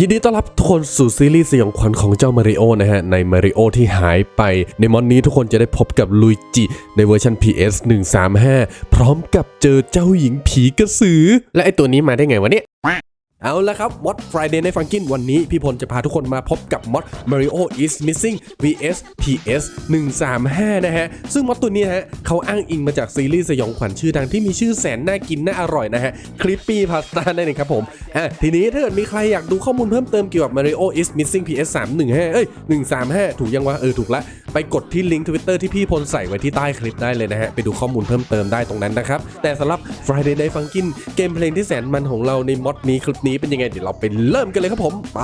ยินดีต้อนรับทุกคนสู่ซีรีส์สยองขวัญของเจ้ามาริโอนะฮะ ในมาริโอที่หายไป ในมอนนี้ทุกคนจะได้พบกับลุยจิ ในเวอร์ชัน PS 135 พร้อมกับเจอเจ้าหญิงผีกระสือ และไอตัวนี้มาได้ไงวะเนี่ย เอาละครับมอด Friday ในฟังกินวันนี้ พี่พลจะพาทุกคนมาพบกับมอด Mario is Missing vs PS 135 นะฮะ ซึ่งมอดตัวนี้ฮะเขาอ้างอิงมาจากซีรีส์สยองขวัญชื่อดังที่มีชื่อแสนน่ากินน่าอร่อยนะฮะคลิปปี้พาสต้านั่นเองครับผมอะทีนี้ถ้าเกิดมีใครอยากดูข้อมูลเพิ่มเติมเกี่ยวกับ Mario is Missing PS 315เอ้ย 135 ถูกยังวะเออถูกละ ไปกดที่ลิงก์ Twitter ที่พี่พลใส่ไว้ที่ใต้คลิปได้เลยนะฮะไปดูข้อมูลเพิ่มเติมได้ตรงนั้นนะครับแต่สำหรับ Friday Night Funkin เกมเพลงที่แสนมันของเราในมอดนี้คลิปนี้เป็นยังไงเดี๋ยวเราไปเริ่มกันเลยครับผมไป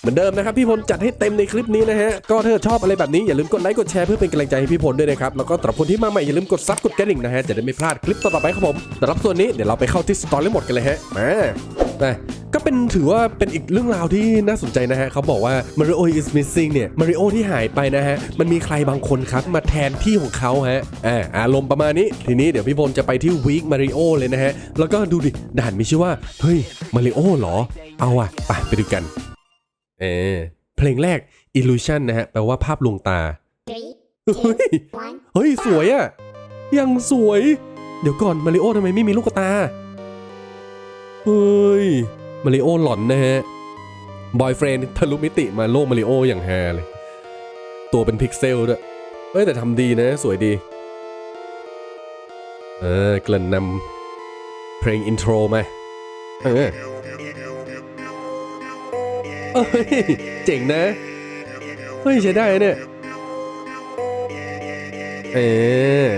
เหมือนเดิมนะครับพี่พลจัดให้เต็มในคลิปนี้นะฮะก็ถ้าชอบอะไรแบบนี้อย่าลืมกดไลค์กดแชร์เพื่อเป็นกำลังใจให้พี่พลด้วยนะครับแล้วก็สำหรับคนที่มาใหม่อย่าลืมกดซับกดกระดิ่งนะฮะจะได้ไม่พลาดคลิปต่อๆไปครับผมสำหรับส่วนนี้เดี๋ยวเราไปเข้าที่สตอรี่หมดกันเลยฮะมา นะก็เป็นถือว่าเป็นอีกเรื่องราวที่น่าสนใจนะฮะเขาบอกว่า Mario is missing เนี่ย Mario ที่หายไปนะฮะ มันมีใครบางคนครับ มาแทนที่ของเขาฮะอ่าอารมณ์ประมาณนี้ ทีนี้เดี๋ยวพี่พลจะไปที่ Week Mario เลยนะฮะ แล้วก็ดูดิด่านมีชื่อว่า เฮ้ย Mario เหรอ เอาอะไปไปดูกัน เออเพลงแรก Illusion นะฮะ แปลว่าภาพลวงตา เฮ้ยเฮ้ยสวยอะยังสวย เดี๋ยวก่อนมาริโอทำไมไม่มีลูกตา ฮ้ย มาริโอหลอนนะฮะ บอยเฟรนทะลุมิติมาโลกมาริโออย่างแฮเลย ตัวเป็นพิกเซลด้วยเฮ้ยแต่ทำดีนะ สวยดี เออเกลิ่นนำเพลงอินโทรมา เออเอ้ยเจ๋งนะ เฮ้ยใช้ได้เนี่ย เออ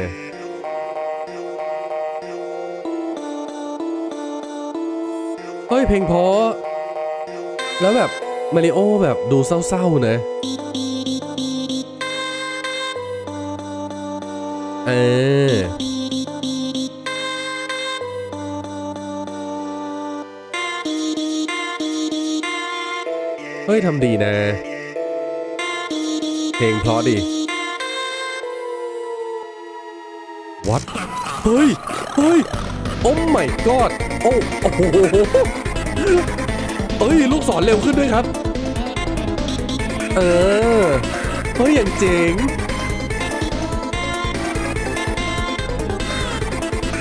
เฮ้ยเพลงเพราะแล้วแบบมาริโอแบบดูเศร้าๆนะเออเฮ้ยทำดีนะ เพลงเพราะดี What เฮ้ย เฮ้ย โอ้ my god โอ้โอ้โหเอ้ย ลูกศรเร็วขึ้นด้วยครับ เออ เฮ้ย อย่างเจ๋ง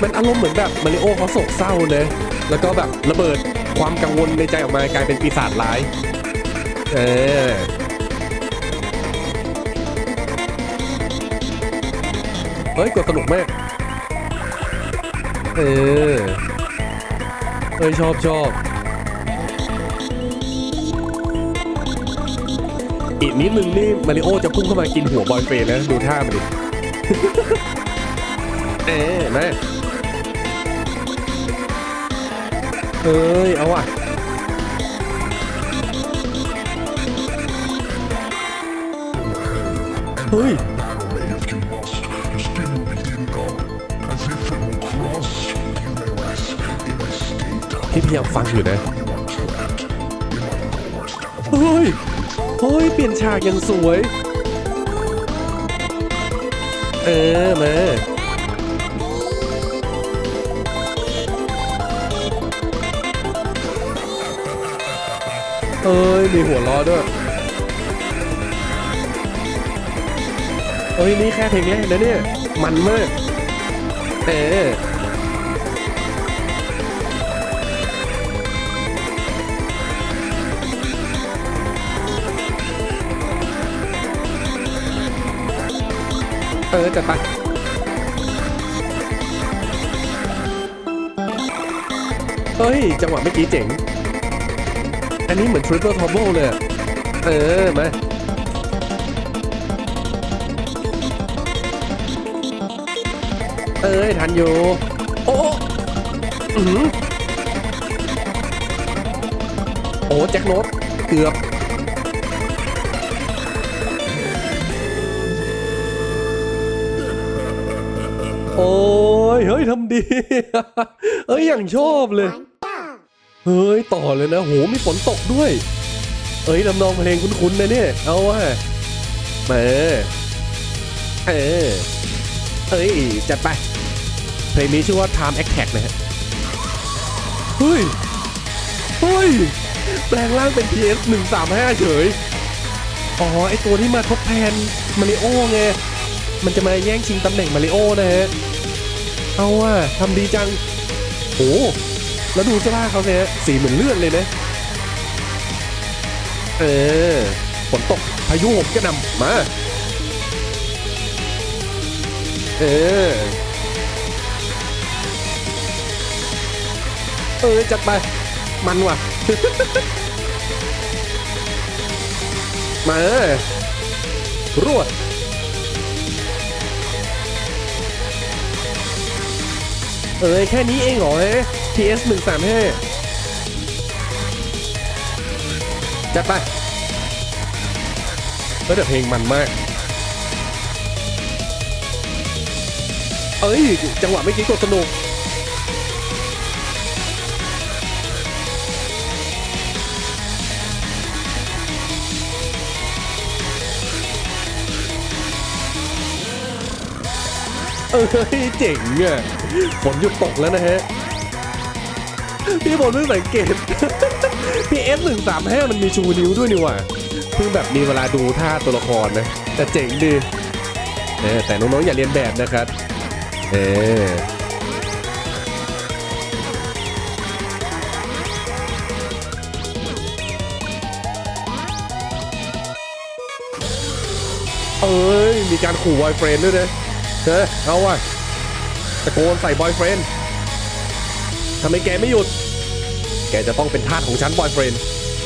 มันอารมณ์เหมือนแบบมาริโอเขาโศกเศร้าเนะแล้วก็แบบระเบิดความกังวลในใจออกมากลายเป็นปีศาจร้าย เออเฮ้ยกดสนุกมาก เออเฮ้ยชอบชอบอีกนิดนึงนี่มาริโอจะพุ่งเข้ามากินหัวบอยเฟรนแล้วดูท่ามันดิ เอ๊ะมาเอ้ย เอาอะ เฮ้ย พี่ยายามฟังอยู่นะเฮ้ยเฮ้ย เปลี่ยนฉากอย่างสวย เออ มาเอ้ย มีหัวล้อด้วยเฮ้ย นี่แค่เพลงแรกนะเนี่ย มันมาก เออ เออจัดไปเฮ้ย จังหวะเมื่อกี้เจ๋ง อันนี้เหมือน Triple Turbo เลย เออ มา เอ้ย ทันอยู่ โอ้อือโอ้แจ็คโนตเกือบ โอ้ยเฮ้ยทำดี เฮ้ยอย่างชอบเลย เฮ้ยต่อเลยนะโหมีฝนตกด้วยเอ้ยนำนองเพลงคุ้นๆนะเนี่ย เอาว่ะมาเออเอ้ย จัดไป เพลงนี้ชื่อว่า Time Attack นะฮะ เฮ้ย เฮ้ย แปลงร่างเป็น PS 135เฉย อ๋อ ไอตัวที่มาทดแทนมาริโอไง มันจะมาแย่งชิงตำแหน่งมาริโอนะฮะ เอาว่ะทำดีจังโอ้แล้วดูเสื้อผ้าเขาเนี่ยสีเหมือนเลือดเลยนะ เออฝนตกพายุหมกระนำมา เออ เออจัดไป มันว่ะ มารวด เอ้ยแค่นี้เองเหรอเฮ้ย PS 1 3 5จัดไปแล้วแต่เพลงมันมาก เอ้ย จังหวะเมื่อกี้กดสนุกเอ้ยเจ๋งอะ ฝนหยุดตกแล้วนะฮะ พี่ผมเพิ่งสังเกต พี่เอสหนึ่งสามห้ามันมีชูนิ้วด้วยนี่หว่าเพิ่งแบบมีเวลาดูท่าตัวละครนะ แต่เจ๋งดีเออแต่น้องๆอย่าเรียนแบบนะครับ เออเอ้ย มีการขู่บอยเฟรนด์ด้วยนะเฮ้ยเอาว่ะ ตะโกนใส่บอยเฟรนด์ทำไมแกไม่หยุด แกจะต้องเป็นทาสของฉันบอยเฟรนด์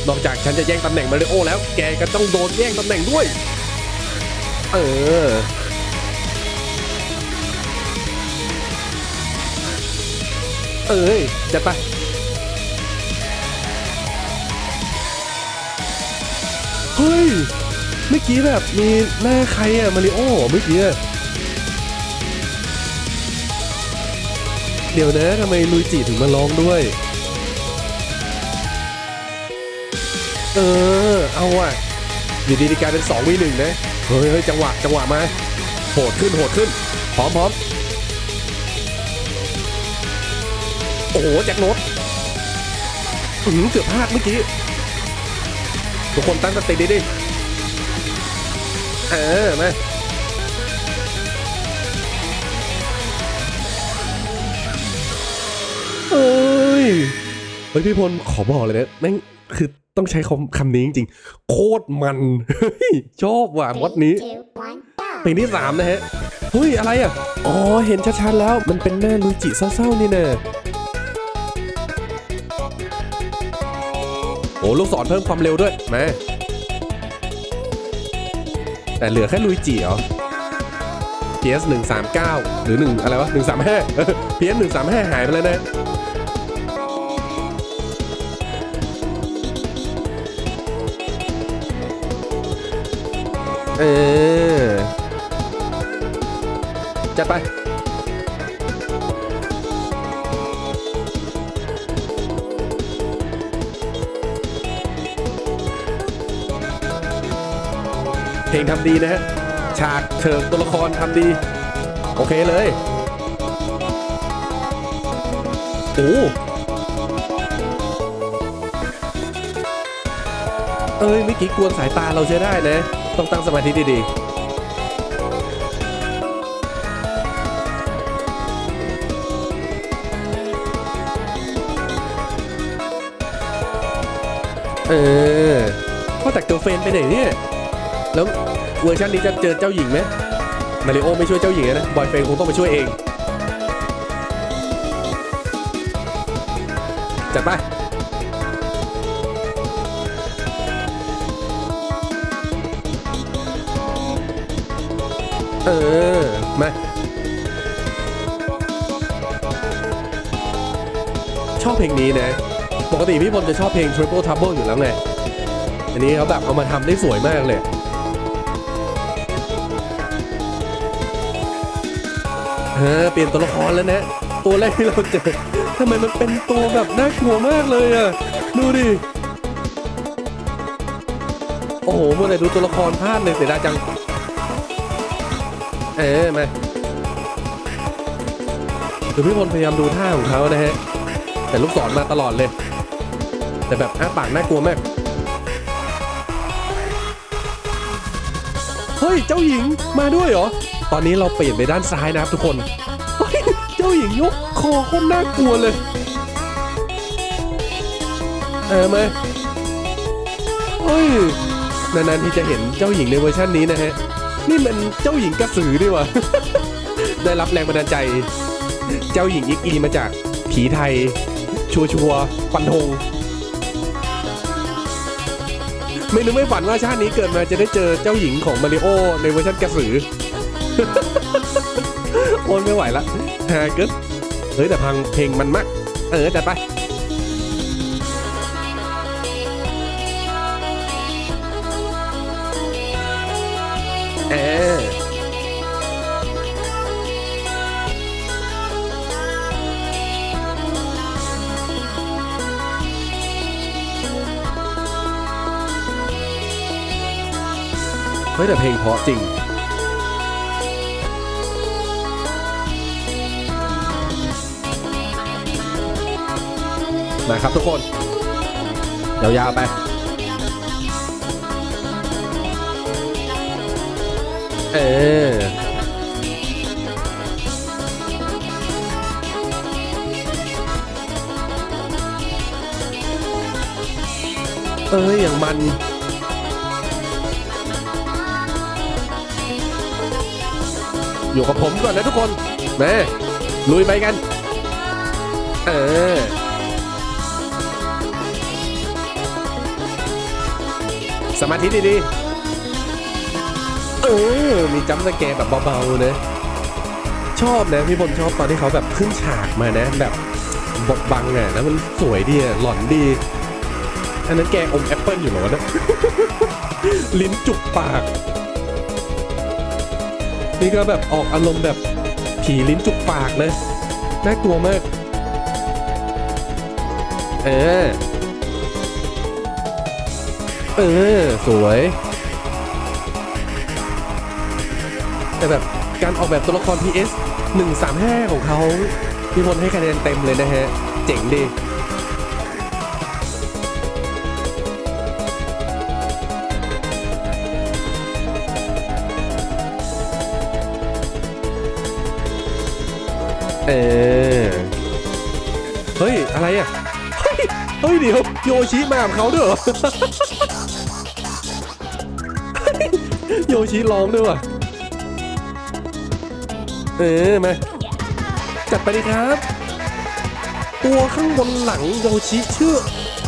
นอกจากฉันจะแย่งตำแหน่งมาริโอแล้ว แกก็ต้องโดนแย่งตำแหน่งด้วย เออ เอ้ยจัดไปเฮ้ย เมื่อกี้แบบมีหน้าใครอะมาริโอเมื่อกี้ เดี๋ยวนะทำไมลุยจิถึงมาร้องด้วย เออ เอาว่ะอยู่ดีๆกลายเป็น2วีหนึ่งนะเฮ้ยเฮ้ยจังหวะ จังหวะมา โหดขึ้น โหดขึ้น พร้อมพร้อมโอ้โหแจ็คโนตอือหือเกือบพลาดเมื่อกี้ ทุกคนตั้งสติดีดิ เออ มา ยเฮ้ยพี่พลขอบอกเลยนะแม่งคือต้องใช้คำคำนี้จริงๆ โคตรมันชอบว่ะมดนี้เพลงที่สามนะฮะเฮ้ยอะไรอะ อ๋อเห็นชัดๆแล้วมันเป็นหน้าลุยจิเศร้าๆนี่เน่โอ้ลูกศรเพิ่มความเร็วด้วยมาแต่เหลือแค่ลุยจิเหรอ PS 139 หรือ 1 อะไรวะ 135เออ PS 135 หายไปแล้วนะ เออ จัดไปเพลงทำดีนะฮะ ฉากเชิงตัวละครทำดี โอเคเลย โอ้เอ้ยเมื่อกี้กวนสายตาเราใช้ได้นะ ต้องตั้งสมาธิดีๆ เออพ่อแต่เกิร์ลเฟนไปไหนเนี่ย แล้วเวอร์ชันนี้จะเจอเจ้าหญิงไหมมาริโอไม่ช่วยเจ้าหญิงนะ บอยเฟนคงต้องไปช่วยเอง จัดไป เออ มาชอบเพลงนี้นะ ปกติพี่พลจะชอบเพลง Triple Trouble อยู่แล้วไง อันนี้เขาแบบเอามาทำได้สวยมากเลย เออ เปลี่ยนตัวละครแล้วนะ ตัวแรกที่เราเจอทำไมมันเป็นตัวแบบน่ากลัวมากเลยอะ ดูดิ โอ้โหเมื่อไหร่ดูตัวละครพลาดเลยเสียดายจัง เออมาเดี๋ยวพี่พลพยายามดูท่าของเขานะฮะ แต่ลูกศรมาตลอดเลย แต่แบบอ้าปากน่ากลัวมาก เฮ้ย เจ้าหญิงมาด้วยเหรอ ตอนนี้เราเปลี่ยนไปด้านซ้ายนะครับทุกคน เฮ้ย เจ้าหญิงยกคอโคตรน่ากลัวเลย เออมาเฮ้ยนานๆที่จะเห็นเจ้าหญิงในเวอร์ชันนี้นะฮะ นี่มันเจ้าหญิงกระสือดีวะ ได้รับแรงบันดาลใจ เจ้าหญิงอิกอีมาจากผีไทย ชัวชัวร์ๆฟันธงไม่นึกไม่ฝันว่าชาตินี้เกิดมาจะได้เจอเจ้าหญิงของมาริโอในเวอร์ชันกระสือโอนไม่ไหวละฮาเกิดเฮ้ยแต่พังเพลงมันมาก เออจัดไป ฮ้ยแต่เพลงเพราะจริง มาครับทุกคน ยาวๆไปเออเอ้ยอย่างมัน อยู่กับผมก่อนนะทุกคนมาลุยไปกัน เออสมาธิดีๆ เออ มีจัมป์สแกร์แบบเบาๆนะชอบนะพี่พลชอบตอนที่เขาแบบขึ้นฉากมานะ แบบบดบังอะแล้วมันสวยดีหล่อนดี อันนั้นแกอมแอปเปิลอยู่เหรอนะ ลิ้นจุกปาก นี่ก็แบบออกอารมณ์แบบผีลิ้นจุกปากเลย น่ากลัวมาก เออ เออ สวย แต่แบบการออกแบบตัวละคร PS 135 ของเขาพี่พลให้คะแนนเต็มเลยนะฮะ เจ๋งดี เออ เฮ้ย อะไรอะ เฮ้ย เฮ้ยเดี๋ยวโยชิมากับเขาด้วยเหรอโยชิร้องด้วยว่ะ เออ มา จัดไปดีครับ ตัวข้างบนหลังโยชิชื่อ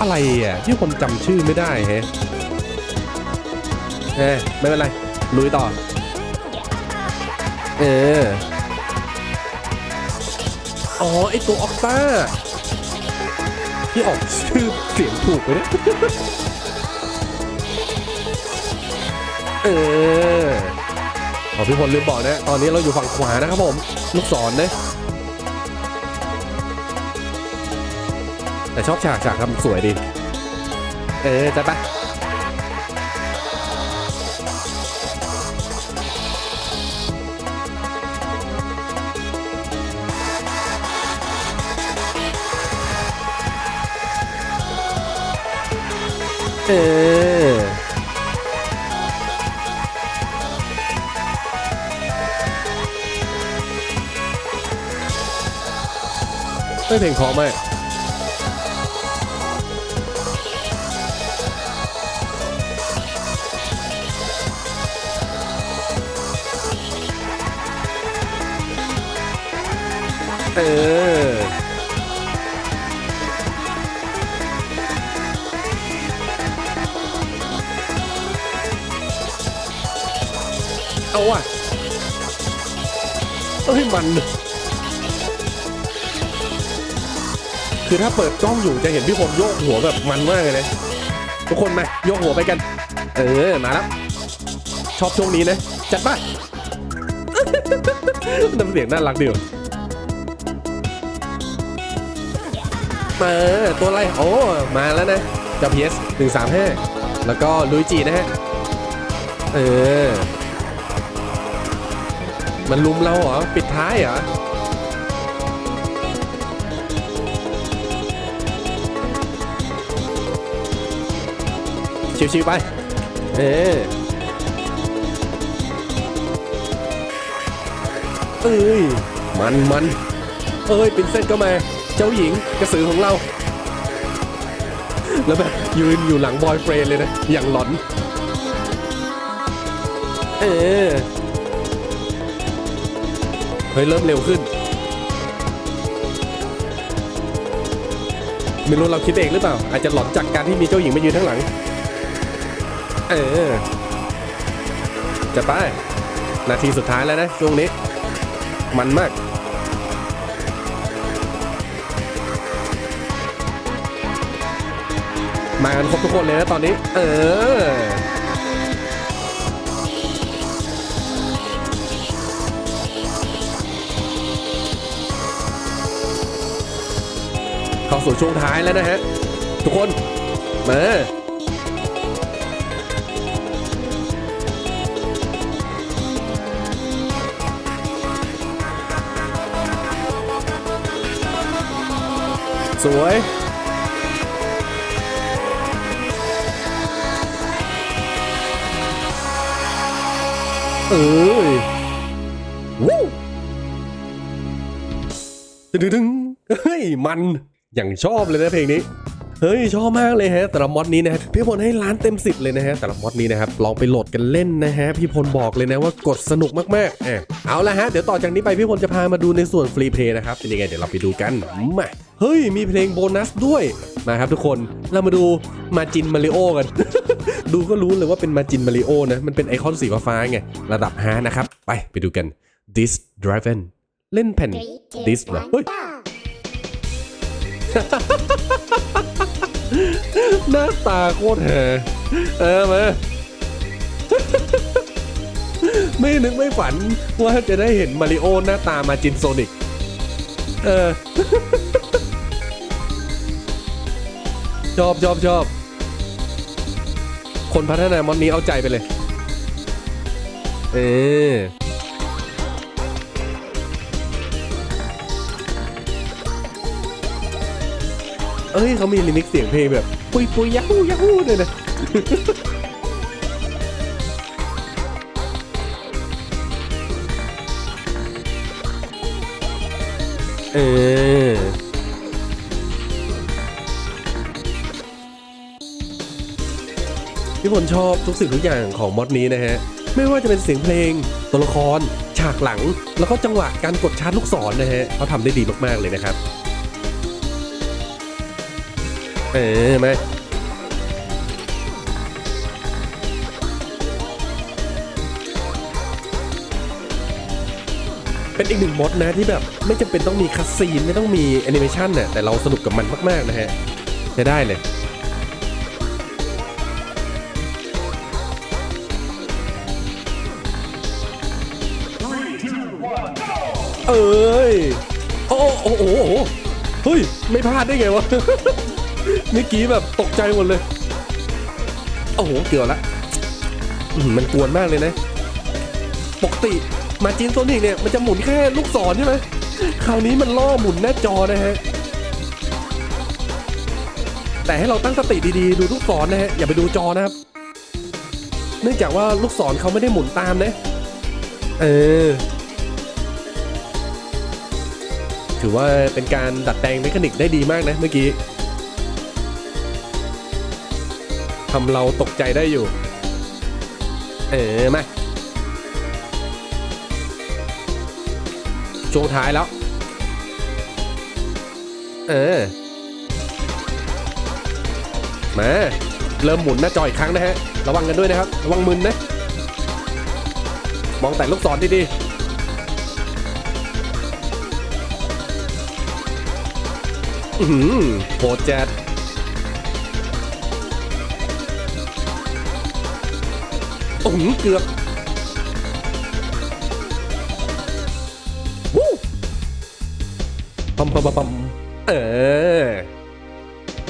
อะไรอะ ที่ผมจำชื่อไม่ได้แฮะเออไม่เป็นไร ลุยต่อ เออ อ๋อ ไอตัวออกต้าที่ออกชื่อเสียงถูกไปเนี่ยเออขอพี่พลลืมบอกนะ ตอนนี้เราอยู่ฝั่งขวานะครับผม ลูกศรนะแต่ชอบฉากฉากทำสวยดี เออจัดไป เออไม่เพลงเพราะมเออ ว่ะเอ้ยมัน คือถ้าเปิดกล้องอยู่จะเห็นพี่ผมโยกหัวแบบมันมากเลยนะทุกคนมาโยกหัวไปกัน เออมาแล้วชอบช่วงนี้นะ จัดไปน้ำเสียงน่ารักดีว่ะมาตัวอะไร โอ้ มาแล้วนะเจ้า PS 135 แล้วก็ลุยจีนะฮะ เออ มันลุมเราเหรอ ปิดท้ายเหรอเชิวๆไป เออเอ้ย มันมันเอ้ยเป็นเส้นก็มา เจ้าหญิงกระสือของเรา แล้วแบบยืนอยู่หลังบอยเฟรนเลยนะ อย่างหลอน เออ ฮ้ย เริ่มเร็วขึ้น ไม่รู้เราคิดเองหรือเปล่า อาจจะหลอนจากการที่มีเจ้าหญิงมายืนข้างหลัง เออ จะไป นาทีสุดท้ายแล้วนะช่วงนี้ มันมากมากันครบทุกคนเลยนะตอนนี้ เออ เข้าสู่ช่วงท้ายแล้วนะฮะ ทุกคน มาสวยเอ้ยวู้ดึงดึงเฮ้ย มัน อย่างชอบเลยนะเพลงนี้ เฮ้ยชอบมากเลยฮะแต่ละมอดนี้นะฮะพี่พลให้ล้านเต็มสิบเลยนะฮะแต่ละมอดนี้นะครับลองไปโหลดกันเล่นนะฮะพี่พลบอกเลยนะว่ากดสนุกมากๆอะเอาละฮะเดี๋ยวต่อจากนี้ไปพี่พลจะพามาดูในส่วนฟรีเพลย์นะครับเป็นยังไงเดี๋ยวเราไปดูกันมาเฮ้ยมีเพลงโบนัสด้วยมาครับทุกคนเรามาดูมาจินมาริโอกัน ดูก็รู้เลยว่าเป็นมาจินมาริโอนะมันเป็นไอคอนสีฟ้าๆไงระดับฮานะครับไปไปดูกัน This Driven เล่นแผ่น This เหรอเฮ้ย หน้าตาโคตรแห่เออมา ไม่นึกไม่ฝันว่าจะได้เห็นมาริโอหน้าตามาจินโซนิก เออ ชอบชอบชอบ คนพัฒนามอนนี้เอาใจไปเลย เออ เอ้ยเขามีลิมิกเสียงเพลงแบบ ปุยปุยยักฮูยักฮูด้วยนะเออพี่ผลชอบทุกสิ่งทุกอย่างของมอดนี้นะฮะ ไม่ว่าจะเป็นเสียงเพลง ตัวละคร ฉากหลัง แล้วก็จังหวะการกดชาร์จลูกศรนะฮะเขาทำได้ดีมาก ๆ เลยนะครับ เออมเป็นอีกหนึ่งมดนะที่แบบไม่จำเป็นต้องมีคัสซีน ไม่ต้องมีแอนิเมชันน่ะแต่เราสนุกกับมันมาก ๆ นะฮะใช้ได้เลย เอ้ย โอ้โอ้โอ้โอ้โอ้เฮ้ย ไม่พลาดได้ไงวะ เมื่อกี้แบบตกใจหมดเลย โอ้โห เกือบละมันกวนมากเลยนะ ปกติมาจินโซนิกเนี่ย มันจะหมุนแค่ลูกศรใช่ไหมคราวนี้มันล่อหมุนหน้าจอนะฮะ แต่ให้เราตั้งสติดีๆ ดูลูกศรนะฮะ อย่าไปดูจอนะครับ เนื่องจากว่าลูกศรเขาไม่ได้หมุนตามนะ เออ ถือว่าเป็นการดัดแปลงเมคานิกได้ดีมากนะเมื่อกี้ำเราตกใจได้อยู่ เออมาช่วงท้ายแล้ว เออ มา เริ่มหมุนหน้าจออีกครั้งนะฮะ ระวังกันด้วยนะครับ ระวังมึนนะ มองแต่ลูกศรดีๆหือโหดจัด อ้โหเกือบวู้ปัมปัมปัมปัมเออ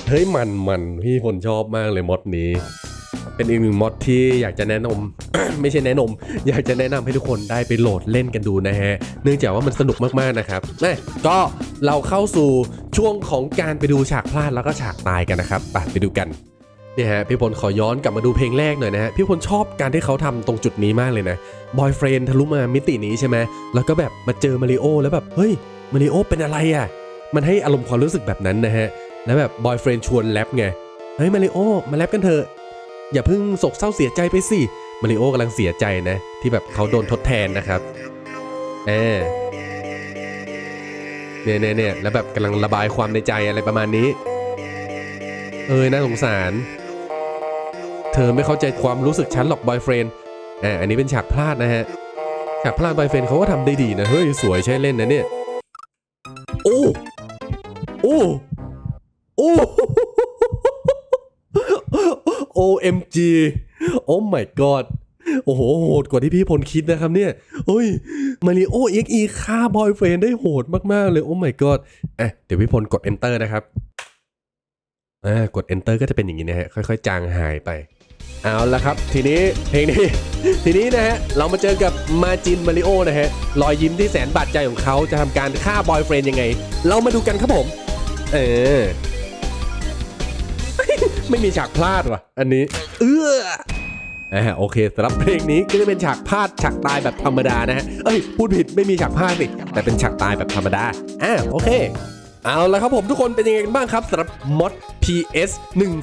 เฮ้ยมันมันพี่พลชอบมากเลยมอดนี้ เป็นอีกหนึ่งมอดที่อยากจะแนะนำ ไม่ใช่แนะนำอยากจะแนะนำให้ทุกคนได้ไปโหลดเล่นกันดูนะฮะ เนื่องจากว่ามันสนุกมากๆนะครับแม่ก็เราเข้าสู่ช่วงของการไปดูฉากพลาดแล้วก็ฉากตายกันนะครับไปไปดูกัน เนี่ยฮะพี่พลขอย้อนกลับมาดูเพลงแรกหน่อยนะฮะพี่พลชอบการที่เขาทำตรงจุดนี้มากเลยนะบอยเฟรนทะลุมามิตินี้ใช่ไหมแล้วก็แบบมาเจอมาริโอแล้วแบบเฮ้ยมาริโอเป็นอะไรอะมันให้อารมณ์ความรู้สึกแบบนั้นนะฮะแล้วแบบบอยเฟรนชวนแรปไงเฮ้ยมาริโอมาแรปกันเถอะอย่าเพิ่งโศกเศร้าเสียใจไปสิมาริโอกำลังเสียใจนะที่แบบเขาโดนทดแทนนะครับเออเนี่ยเนี่ยเนี่ยแล้วแบบกำลังระบายความในใจอะไรประมาณนี้ เอ้ยน่าสงสาร เธอไม่เข้าใจความรู้สึกฉันหรอกบอยเฟรนด์อ่าอันนี้เป็นฉากพลาดนะฮะ ฉากพลาดบอยเฟรนด์เขาก็ทำได้ดีนะ เฮ้ย สวยใช่เล่นนะเนี่ย โอ้ โอ้ โอ้ OMG โอ้ my god โอ้โห โหดกว่าที่พี่พลคิดนะครับเนี่ยเฮ้ย มาริโอเอ็กอีฆ่าบอยเฟรนได้โหดมาก ๆ เลย โอ้ my god อะ เดี๋ยวพี่พลกด enter นะครับ อ่า กด enter ก็จะเป็นอย่างนี้นะฮะ ค่อย ๆ จางหายไป เอาละครับ ทีนี้เพลงนี้ ทีนี้นะฮะ เรามาเจอกับมาจินมาริโอนะฮะ รอยยิ้มที่แสนบาดใจของเขาจะทำการฆ่าบอยเฟรนยังไง เรามาดูกันครับผม เออ ไม่มีฉากพลาดว่ะ อันนี้ เอออ่าโอเคสำหรับเพลงนี้ก็จะเป็นฉากพลาดฉากตายแบบธรรมดานะฮะ เอ้ย พูดผิดไม่มีฉากพลาดสิแต่เป็นฉากตายแบบธรรมดาอ่าโอเค เอาละครับผมทุกคนเป็นยังไงกันบ้างครับสำหรับมอด PS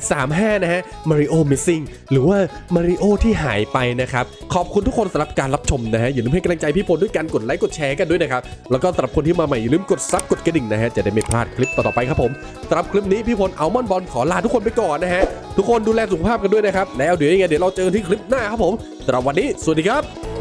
135 นะฮะ Mario Missing หรือว่า Mario ที่หายไปนะครับ ขอบคุณทุกคนสำหรับการรับชมนะฮะ อย่าลืมให้กำลังใจพี่พลด้วยการกดไลค์กดแชร์กันด้วยนะครับ แล้วก็สำหรับคนที่มาใหม่อย่าลืมกดซับกดกระดิ่งนะฮะ จะได้ไม่พลาดคลิปต่อๆไปครับผมสำหรับคลิปนี้พี่พลเอามอนบอลขอลาทุกคนไปก่อนนะฮะทุกคนดูแลสุขภาพกันด้วยนะครับแล้วเดี๋ยวยังไงเดี๋ยวเราเจอกันที่คลิปหน้าครับผมสำหรับวันนี้สวัสดีครับ